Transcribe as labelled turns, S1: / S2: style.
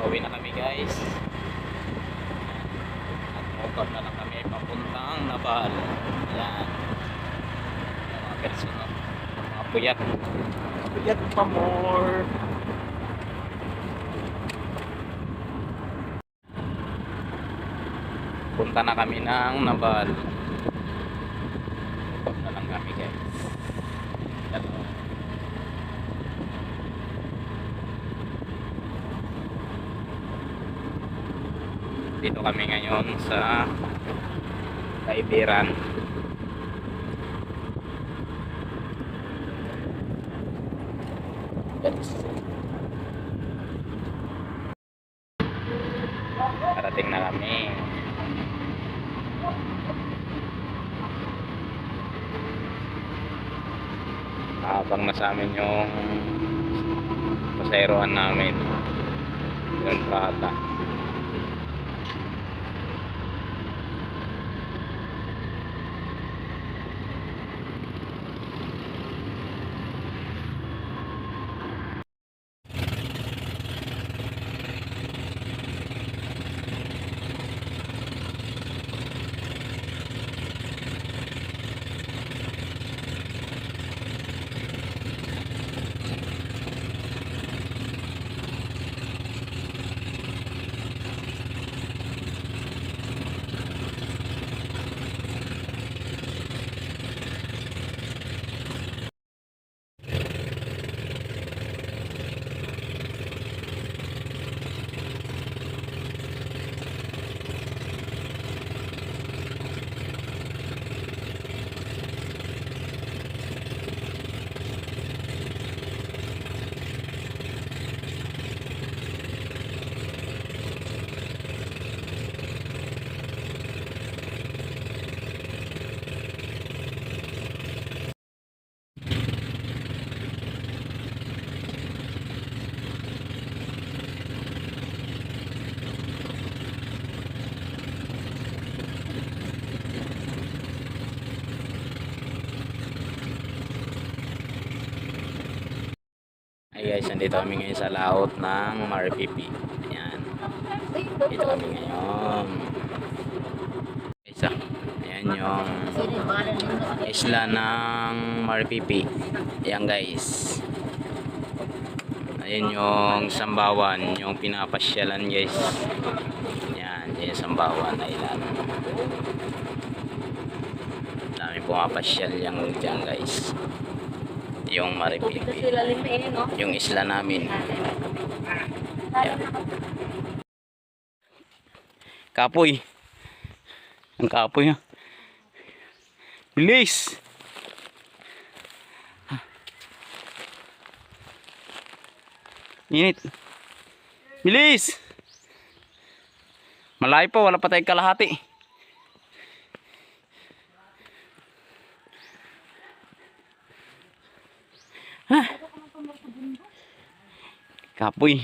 S1: Pauwi na kami guys. At mukap na lang kami papuntang Nabal. Yan. Yung mga personal. Mga puyat. Puyat pa more. Punta na kami ng Nabal. Punta lang kami guys. Yan. Dito kami ngayon sa Kaibiran. Parating na kami. Habang na sa amin yung pasayroan namin. Yung bata. Ay guys, nandito kami ngayon sa laot ng Maripipi. Ayan. Dito kami ngayon. Isa. Ayan yung isla ng Maripipi. Ayan guys. Ayan yung Sambawan, yung pinapasyalan guys. Ayan, yan yung Sambawan Island. Dami pumapasyal yung dyan guys. Yung Maripipi yung isla namin. Ayan. Kapoy. Ang kapoy ha. Bilis. Init. Bilis. Malayo pa, wala pa tayong kalahati. Kapoy.